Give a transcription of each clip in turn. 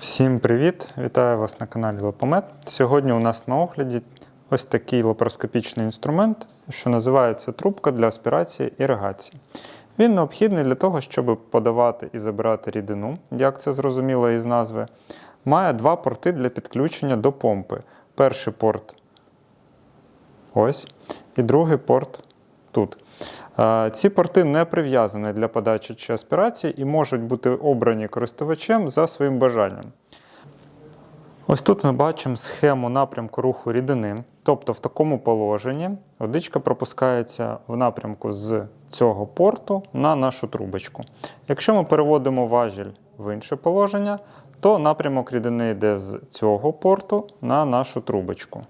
Всім привіт! Вітаю вас на каналі Лапомет. Сьогодні у нас на огляді ось такий лапароскопічний інструмент, що називається трубка для аспірації іригації. Він необхідний для того, щоб подавати і забирати рідину, як це зрозуміло із назви. Має два порти для підключення до помпи. Перший порт ось, і другий порт тут. Ці порти не прив'язані для подачі чи аспірації і можуть бути обрані користувачем за своїм бажанням. Ось тут ми бачимо схему напрямку руху рідини. Тобто в такому положенні водичка пропускається в напрямку з цього порту на нашу трубочку. Якщо ми переводимо важіль в інше положення, то напрямок рідини йде з цього порту на нашу трубочку.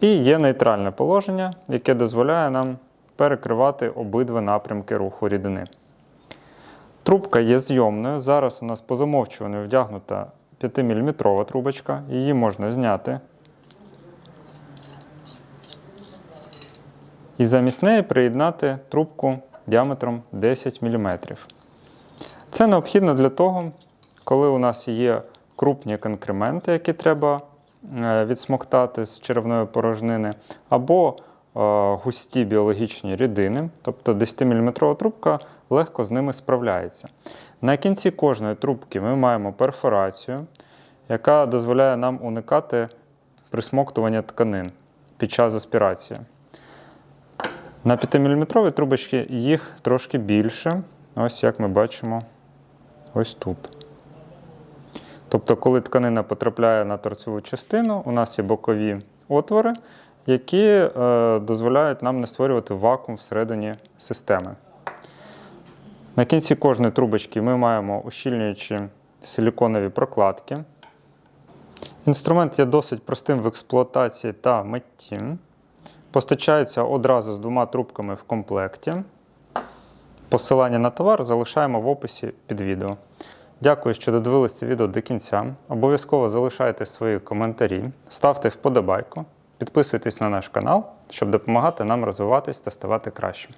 І є нейтральне положення, яке дозволяє нам перекривати обидва напрямки руху рідини. Трубка є зйомною. Зараз у нас по замовчуванню вдягнута 5-мм трубочка. Її можна зняти. І замість неї приєднати трубку діаметром 10 мм. Це необхідно для того, коли у нас є крупні конкременти, які треба е, відсмоктати з черевної порожнини, або густі біологічні рідини, тобто 10-мм трубка легко з ними справляється. На кінці кожної трубки ми маємо перфорацію, яка дозволяє нам уникати присмоктування тканин під час аспірації. На 5-мм трубочки їх трошки більше, ось як ми бачимо ось тут. Тобто, коли тканина потрапляє на торцеву частину, у нас є бокові отвори, які е, дозволяють нам не створювати вакуум всередині системи. На кінці кожної трубочки ми маємо ущільнюючі силіконові прокладки. Інструмент є досить простим в експлуатації та митті. Постачається одразу з двома трубками в комплекті. Посилання на товар залишаємо в описі під відео. Дякую, що додивились це відео до кінця. Обов'язково залишайте свої коментарі, ставте вподобайку, підписуйтесь на наш канал, щоб допомагати нам розвиватись та ставати кращим.